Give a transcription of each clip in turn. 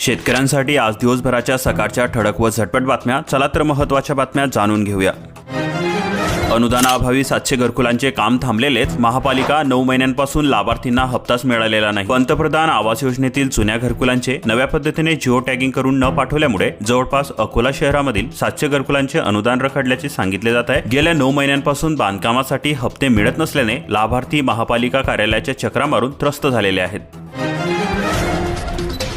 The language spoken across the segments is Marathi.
शेतकऱ्यांसाठी आज दिवसभराच्या सकाळच्या ठळक व झटपट बातम्या. चला तर महत्त्वाच्या बातम्या जाणून घेऊया. अनुदानाअभावी सातशे घरकुलांचे काम थांबलेलेच महापालिका नऊ महिन्यांपासून लाभार्थींना हप्ताच मिळालेला नाही. पंतप्रधान आवास योजनेतील जुन्या घरकुलांचे नव्या पद्धतीने जिओ टॅगिंग करून न पाठवल्यामुळे जवळपास अकोला शहरामधील सातशे घरकुलांचे अनुदान रखडल्याचे सांगितले जात आहे. गेल्या नऊ महिन्यांपासून बांधकामासाठी हप्ते मिळत नसल्याने लाभार्थी महापालिका कार्यालयाच्या चक्रा मारून त्रस्त झालेले आहेत.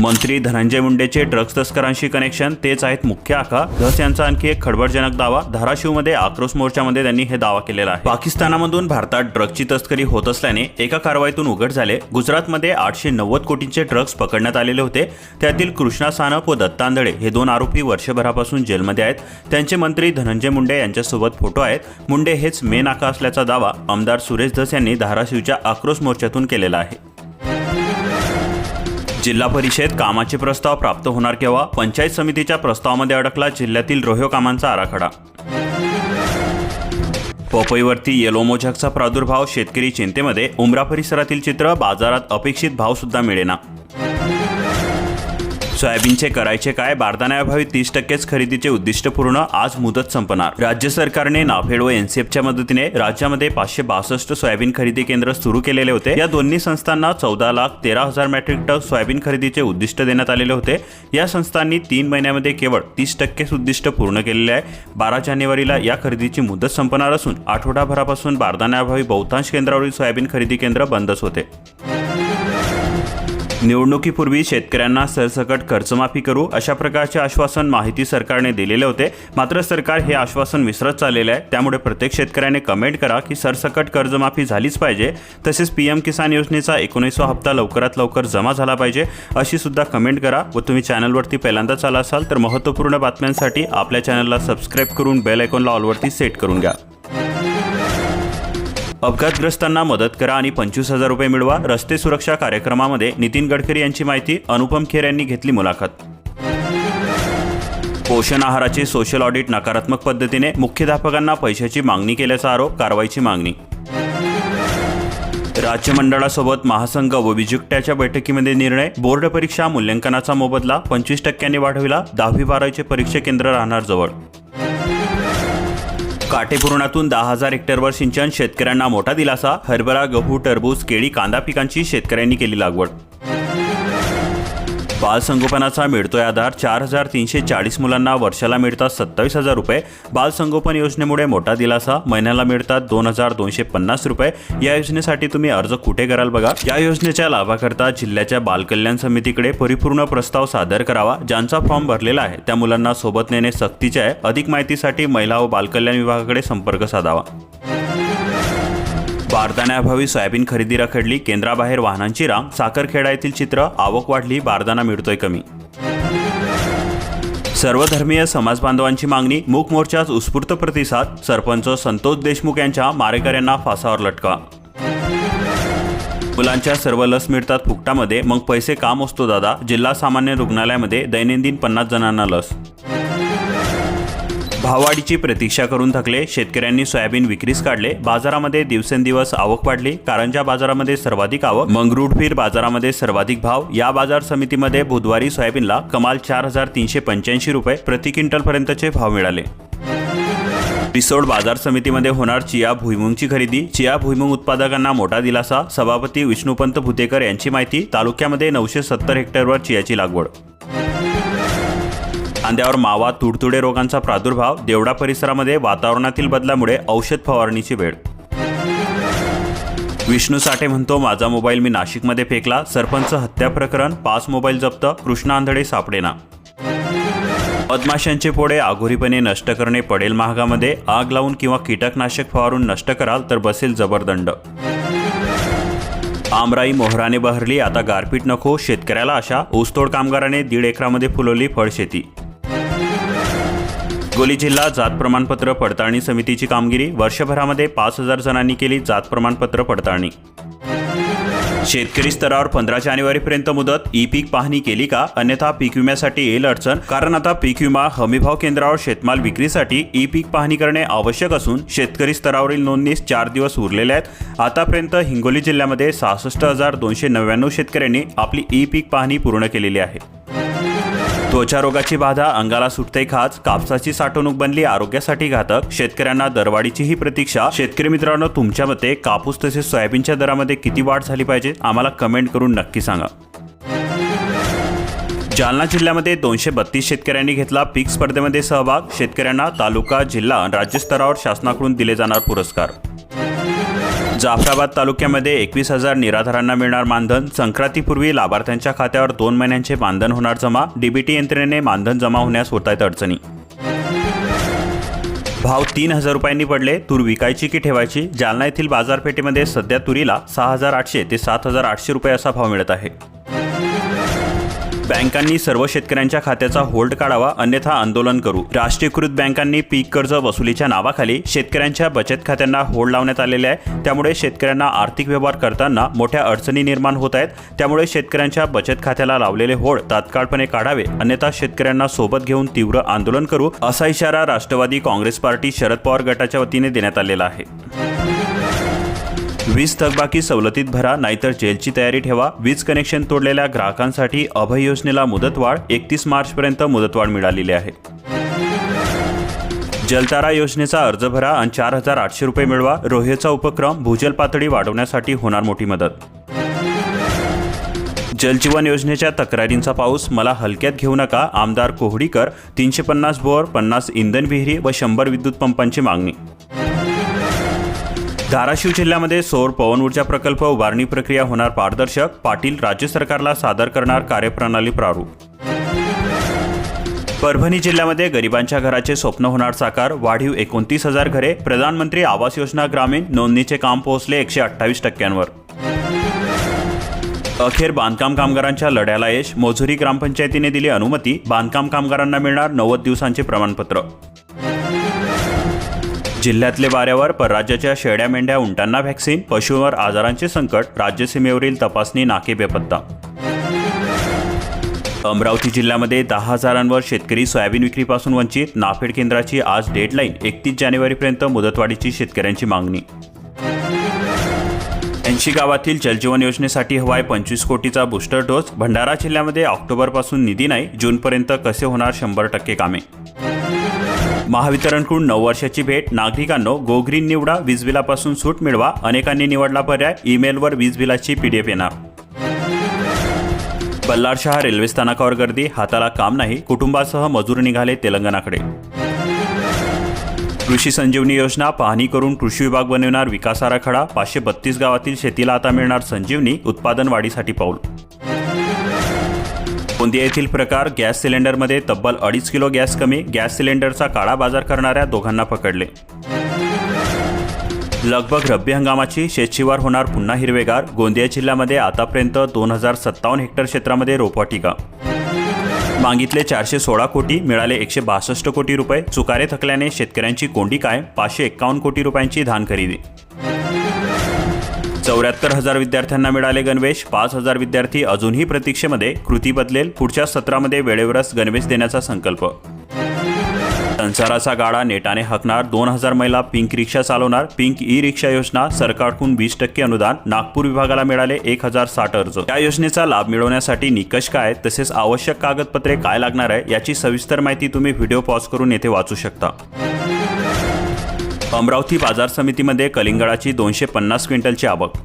मंत्री धनंजय मुंडेचे ड्रग्ज तस्करांशी कनेक्शन तेच आहेत मुख्य आका धस यांचा आणखी एक खडबडजनक दावा. धाराशिवमध्ये आक्रोश मोर्चामध्ये त्यांनी हे दावा केलेला आहे. पाकिस्तानामधून भारतात ड्रग्जची तस्करी होत असल्याने एका कारवाईतून उघड झाले. गुजरातमध्ये आठशे नव्वद कोटींचे ड्रग्ज पकडण्यात आलेले होते. त्यातील कृष्णा सानप व दत्तांदळे हे दोन आरोपी वर्षभरापासून जेलमध्ये आहेत. त्यांचे मंत्री धनंजय मुंडे यांच्यासोबत फोटो आहेत. मुंडे हेच मेन आका असल्याचा दावा आमदार सुरेश धस यांनी धाराशिवच्या आक्रोश मोर्चातून केलेला आहे. जिल्हा परिषद कामाचे प्रस्ताव प्राप्त होणार केव्हा? पंचायत समितीच्या प्रस्तावामध्ये अडकला जिल्ह्यातील रोह्यो कामांचा आराखडा. पपईवरती येलो मोझॅकचा प्रादुर्भाव शेतकरी चिंतेमध्ये उमरा परिसरातील चित्र बाजारात अपेक्षित भाव सुद्धा मिळेना. सोयाबीनचे करायचे काय? बारदाण्याअभावी तीस टक्केच खरेदीचे उद्दिष्ट पूर्ण आज मुदत संपणार. राज्य सरकारने नाफेड व एनसीएफच्या मदतीने राज्यामध्ये पाचशे बासष्ट सोयाबीन खरेदी केंद्र सुरू केलेले होते. या दोन्ही संस्थांना चौदा लाख तेरा हजार मेट्रिक टन सोयाबीन खरेदीचे उद्दिष्ट देण्यात आलेले होते. या संस्थांनी तीन महिन्यामध्ये केवळ तीस टक्केच उद्दिष्ट पूर्ण केलेले आहे. बारा जानेवारीला या खरेदीची मुदत संपणार असून आठवडाभरापासून बारदाण्याअभावी बहुतांश केंद्रावरील सोयाबीन खरेदी केंद्र बंदच होते. निवडणुकीपूर्वी शेतकऱ्यांना सरसकट कर्जमाफी करू अशा प्रकारचे आश्वासन माहिती सरकारने दिलेले होते. मात्र सरकार हे आश्वासन विसरत चाललेलं आहे. त्यामुळे प्रत्येक शेतकऱ्याने कमेंट करा की सरसकट कर्जमाफी झालीच पाहिजे. तसेच पीएम किसान योजनेचा एकोणीसवा हप्ता लवकरात लवकर जमा झाला पाहिजे. अशी सुद्धा कमेंट करा व तुम्ही चॅनलवरती पहिल्यांदाच आला असाल तर महत्त्वपूर्ण बातम्यांसाठी आपल्या चॅनलला सबस्क्राईब करून बेल आयकॉनला ऑलवरती सेट करून घ्या. अपघातग्रस्तांना मदत करा आणि पंचवीस हजार रुपये मिळवा रस्ते सुरक्षा कार्यक्रमामध्ये. नितीन गडकरी यांची माहिती अनुपम खेर यांनी घेतली मुलाखत. पोषण आहाराचे सोशल ऑडिट नकारात्मक पद्धतीने मुख्याध्यापकांना पैशाची मागणी केल्याचा आरोप कारवाईची मागणी. राज्य मंडळासोबत महासंघ व विजुक्ट्याच्या बैठकीमध्ये निर्णय बोर्ड परीक्षा मूल्यांकनाचा मोबदला पंचवीस टक्क्यांनी वाढविला दहावी बारावीचे परीक्षा केंद्र राहणार जवळ. काटेपूर्णातून दहा हजार हेक्टरवर सिंचन शेतकऱ्यांना मोठा दिलासा. हरभरा गहू टरबूज केळी कांदा पिकांची शेतकऱ्यांनी केली लागवड. बालसंगोपनाचा मिळतोय आधार. चार हजार तीनशे चाळीस मुलांना वर्षाला मिळतात सत्तावीस हजार रुपये. बालसंगोपन योजनेमुळे मोठा दिलासा. महिन्याला मिळतात दोन हजार दोनशे पन्नास रुपये. या योजनेसाठी तुम्ही अर्ज कुठे कराल बघा. या योजनेच्या लाभाकरता जिल्ह्याच्या बालकल्याण समितीकडे परिपूर्ण प्रस्ताव सादर करावा. ज्यांचा फॉर्म भरलेला आहे त्या मुलांना सोबत नेणे सक्तीचे आहे. अधिक माहितीसाठी महिला व बालकल्याण विभागाकडे संपर्क साधावा. बारदाण्याअभावी सोयाबीन खरेदी रखडली केंद्राबाहेर वाहनांची रांग साखरखेडा येथील चित्र आवक वाढली बारदाना मिळतोय कमी. सर्वधर्मीय समाजबांधवांची मागणी मूक मोर्चात उत्स्फूर्त प्रतिसाद सरपंच संतोष देशमुख यांच्या मारेकऱ्यांना फासावर लटका. मुलांच्या सर्व लस मिळतात फुकटामध्ये मग पैसे काम असतो दादा? जिल्हा सामान्य रुग्णालयामध्ये दैनंदिन पन्नास जणांना लस भाववाढीची प्रतीक्षा करून थकले. शेतकऱ्यांनी सोयाबीन विक्रीस काढले. बाजारामध्ये दिवसेंदिवस आवक वाढली. कारंजा बाजारामध्ये सर्वाधिक आवक. मंगरुडफीर बाजारामध्ये सर्वाधिक भाव. या बाजार समितीमध्ये बुधवारी सोयाबीनला कमाल चार हजार तीनशे पंच्याऐंशी रुपये प्रति क्विंटलपर्यंतचे भाव मिळाले. रिसोड बाजार समितीमध्ये होणार चिया भुईमुंगची खरेदी. चिया भुईमुंग उत्पादकांना मोठा दिलासा. सभापती विष्णुपंत भुतेकर यांची माहिती. तालुक्यामध्ये नऊशे सत्तर हेक्टरवर चियाची लागवड कांद्यावर मावा तुडतुडे रोगांचा प्रादुर्भाव देवडा परिसरामध्ये वातावरणातील बदलामुळे औषध फवारणीची वेळ. विष्णू साठे म्हणतो माझा मोबाईल मी नाशिकमध्ये फेकला. सरपंच हत्या प्रकरण पाच मोबाईल जप्त कृष्णा आंधळे सापडेना. मधमाशांचे पोळे आघोरीपणे नष्ट करणे पडेल महागामध्ये. आग लावून किंवा कीटकनाशक फवारून नष्ट कराल तर बसेल जबरदंड. आमराई मोहराने बहरली आता गारपीट नको. शेतकऱ्याला अशा ऊसतोड कामगाराने दीड एकरामध्ये फुलवली फळशेती. हिंगोली जिल्हा जात प्रमाणपत्र पडताळणी समितीची कामगिरी. वर्षभरामध्ये पाच हजार जणांनी केली जात प्रमाणपत्र पडताळणी. शेतकरी स्तरावर पंधरा जानेवारीपर्यंत मुदत. ई पीक पाहणी केली का? अन्यथा पीक विम्यासाठी येईल अडचण. कारण आता पीक विमा हमीभाव केंद्रावर शेतमाल विक्रीसाठी ई पीक पाहणी करणे आवश्यक असून शेतकरी स्तरावरील नोंदणीस चार दिवस उरलेले आहेत. आतापर्यंत हिंगोली जिल्ह्यामध्ये सहासष्ट हजार दोनशे नव्याण्णव शेतकऱ्यांनी आपली ई पीक पाहणी पूर्ण केलेली आहे. त्वचा रोगाची बाधा अंगाला सुटते खाज कापसाची साठवणूक बनली आरोग्यासाठी घातक शेतकऱ्यांना दरवाढीची ही प्रतीक्षा. शेतकरी मित्रांनो तुमच्या मते कापूस तसेच सोयाबीनच्या दरामध्ये किती वाढ झाली पाहिजे? आम्हाला कमेंट करून नक्की सांगा. जालना जिल्ह्यामध्ये दोनशे बत्तीस शेतकऱ्यांनी घेतला पीक स्पर्धेमध्ये सहभाग. शेतकऱ्यांना तालुका जिल्हा राज्यस्तरावर शासनाकडून दिले जाणार पुरस्कार. जाफराबाद तालुक्यामध्ये एकवीस हजार निराधारांना मिळणार मानधन. संक्रांतीपूर्वी लाभार्थ्यांच्या खात्यावर दोन महिन्यांचे मानधन होणार जमा. डीबीटी यंत्रणेने मानधन जमा होण्यास होत आहेत अडचणी. भाव तीन हजार रुपयांनी पडले. तूर विकायची की ठेवायची? जालना येथील बाजारपेठेमध्ये सध्या तुरीला सहा हजार आठशे ते सात हजार आठशे रुपये असा भाव मिळत आहे. बँकांनी सर्व शेतकऱ्यांच्या खात्याचा होल्ड काढावा अन्यथा आंदोलन करू. राष्ट्रीयकृत बँकांनी पीक कर्ज वसुलीच्या नावाखाली शेतकऱ्यांच्या बचत खात्यांना होल्ड लावण्यात आलेले आहे. त्यामुळे शेतकऱ्यांना आर्थिक व्यवहार करताना मोठ्या अडचणी निर्माण होत आहेत. त्यामुळे शेतकऱ्यांच्या बचत खात्याला लावलेले होड तात्काळपणे काढावे अन्यथा शेतकऱ्यांना सोबत घेऊन तीव्र आंदोलन करू असा इशारा राष्ट्रवादी काँग्रेस पार्टी शरद पवार गटाच्या वतीने देण्यात आलेला आहे. वीज थकबाकी सवलतीत भरा नाहीतर जेलची तयारी ठेवा. वीज कनेक्शन तोडलेल्या ग्राहकांसाठी अभय योजनेला मुदतवाढ एकतीस मार्चपर्यंत मुदतवाढ मिळालेली आहे. जलतारा योजनेचा अर्ज भरा आणि चार हजार आठशे रुपये मिळवा. रोहेचा उपक्रम भूजल पातळी वाढवण्यासाठी होणार मोठी मदत. जलजीवन योजनेच्या तक्रारींचा पाऊस मला हलक्यात घेऊ नका आमदार कोहडीकर तीनशे पन्नास बोअर पन्नास इंधन विहिरी व शंभर विद्युत पंपांची मागणी. धाराशिव जिल्ह्यामध्ये सौर पवन ऊर्जा प्रकल्प उभारणी प्रक्रिया होणार पारदर्शक पाटील राज्य सरकारला सादर करणार कार्यप्रणाली प्रारूप. परभणी जिल्ह्यामध्ये गरिबांच्या घराचे स्वप्न होणार साकार वाढीव एकोणतीस हजार घरे प्रधानमंत्री आवास योजना ग्रामीण नोंदणीचे काम पोहोचले एकशे अठ्ठावीस टक्क्यांवर. अखेर बांधकाम कामगारांच्या लढ्याला यश मोझुरी ग्रामपंचायतीने दिली अनुमती बांधकाम कामगारांना मिळणार नव्वद दिवसांचे प्रमाणपत्र. जिल्ह्यातले वाऱ्यावर परराज्याच्या शेळ्या मेंढ्या उंटांना व्हॅक्सिन पशुवर आजारांचे संकट राज्यसीमेवरील तपासणी नाके बेपत्ता. अमरावती जिल्ह्यामध्ये दहा हजारांवर शेतकरी सोयाबीन विक्रीपासून वंचित. नाफेड केंद्राची आज डेडलाईन एकतीस जानेवारीपर्यंत मुदतवाढीची शेतकऱ्यांची मागणी. ऐंशी गावातील जलजीवन योजनेसाठी हवाय पंचवीस कोटीचा बूस्टर डोस भंडारा जिल्ह्यामध्ये ऑक्टोबरपासून निधी नाही जूनपर्यंत कसे होणार शंभर टक्के कामे? महावितरणकडून नऊ वर्षाची भेट. नागरिकांनो गोग्रीन निवडा वीज बिलापासून सूट मिळवा. अनेकांनी निवडला पर्याय. ईमेलवर वीज बिलाची पीडीएफ येणार. बल्लारशहा रेल्वे स्थानकावर गर्दी. हाताला काम नाही. कुटुंबासह मजूर निघाले तेलंगणाकडे. कृषी संजीवनी योजना. पाहणी करून कृषी विभाग बनवणार विकास आराखडा. पाचशे बत्तीस गावातील शेतीला आता मिळणार संजीवनी. उत्पादन वाढीसाठी पाऊल गोंदिया येथील प्रकार गॅस सिलेंडरमध्ये तब्बल अडीच किलो गॅस कमी गॅस सिलेंडरचा काळा बाजार करणाऱ्या दोघांना पकडले. लगभग रब्बी हंगामाची शेतशिवार होणार पुन्हा हिरवेगार गोंदिया जिल्ह्यामध्ये आतापर्यंत दोन हजार सत्तावन्न हेक्टर क्षेत्रामध्ये रोपवाटिका मागितले चारशे सोळा कोटी मिळाले एकशे बासष्ट कोटी रुपये चुकारे थकल्याने शेतकऱ्यांची कोंडी काय पाचशे एक्कावन्न कोटी रुपयांची धान खरेदी. चौऱ्याहत्तर हजार विद्यार्थ्यांना मिळाले गणवेश पाच हजार विद्यार्थी अजूनही प्रतीक्षेमध्ये कृती बदलेल पुढच्या सत्रामध्ये वेळेवरच गणवेश देण्याचा संकल्प. संसाराचा गाडा नेटाने हकणार दोन हजार महिला पिंक रिक्षा चालवणार पिंक ई रिक्षा योजना सरकारकडून वीस टक्के अनुदान नागपूर विभागाला मिळाले एक हजार साठ अर्ज. या योजनेचा लाभ मिळवण्यासाठी निकष काय तसेच आवश्यक कागदपत्रे काय लागणार आहे याची सविस्तर माहिती तुम्ही व्हिडिओ पॉज करून येथे वाचू शकता. अमरावती बाजार समितीमध्ये कलिंगडाची दोनशे पन्नास क्विंटलची आवक.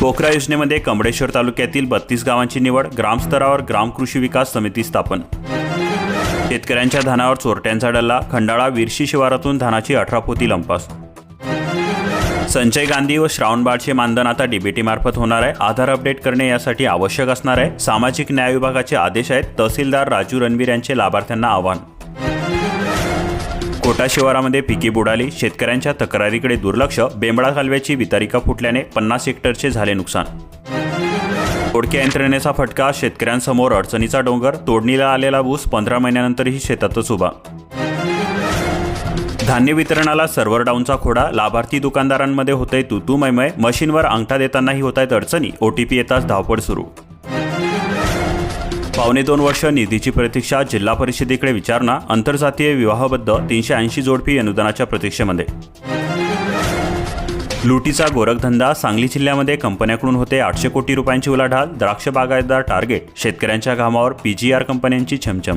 पोखरा योजनेमध्ये कमळेश्वर तालुक्यातील बत्तीस गावांची निवड ग्रामस्तरावर ग्राम कृषी विकास समिती स्थापन. शेतकऱ्यांच्या धानावर चोरट्यांचा डल्ला खंडाळा विरशी शिवारातून धानाची अठरा पोती लंपास. संजय गांधी व श्रावणबाळचे मानधन आता डीबीटी मार्फत होणार आहे. आधार अपडेट करणे यासाठी आवश्यक असणार आहे. सामाजिक न्याय विभागाचे आदेश आहेत. तहसीलदार राजू रणवीर यांचे लाभार्थ्यांना आव्हान. कोटा शिवारामध्ये पिके बुडाली. शेतकऱ्यांच्या तक्रारीकडे दुर्लक्ष. बेंबळा कालव्याची वितारिका फुटल्याने पन्नास हेक्टरचे झाले नुकसान. ओडक्या यंत्रणेचा फटका. शेतकऱ्यांसमोर अडचणीचा डोंगर. तोडणीला आलेला ऊस पंधरा महिन्यानंतरही शेतातच उभा. धान्य वितरणाला सर्व्हर डाऊनचा खोडा. लाभार्थी दुकानदारांमध्ये होतंय तुतू मैमय मशीनवर अंगठा देतानाही होत आहेत अडचणी ओटीपी येताच धावपळ सुरू. पावणे दोन वर्ष निधीची प्रतीक्षा जिल्हा परिषदेकडे विचारणा आंतरजातीय विवाहबद्ध तीनशे ऐंशी जोडपी अनुदानाच्या प्रतीक्षेमध्ये. लुटीचा गोरखधंदा सांगली जिल्ह्यामध्ये कंपन्याकडून होते आठशे कोटी रुपयांची उलाढाल द्राक्ष बागायतदार टार्गेट शेतकऱ्यांच्या घामावर पीजीआर कंपन्यांची छमछम.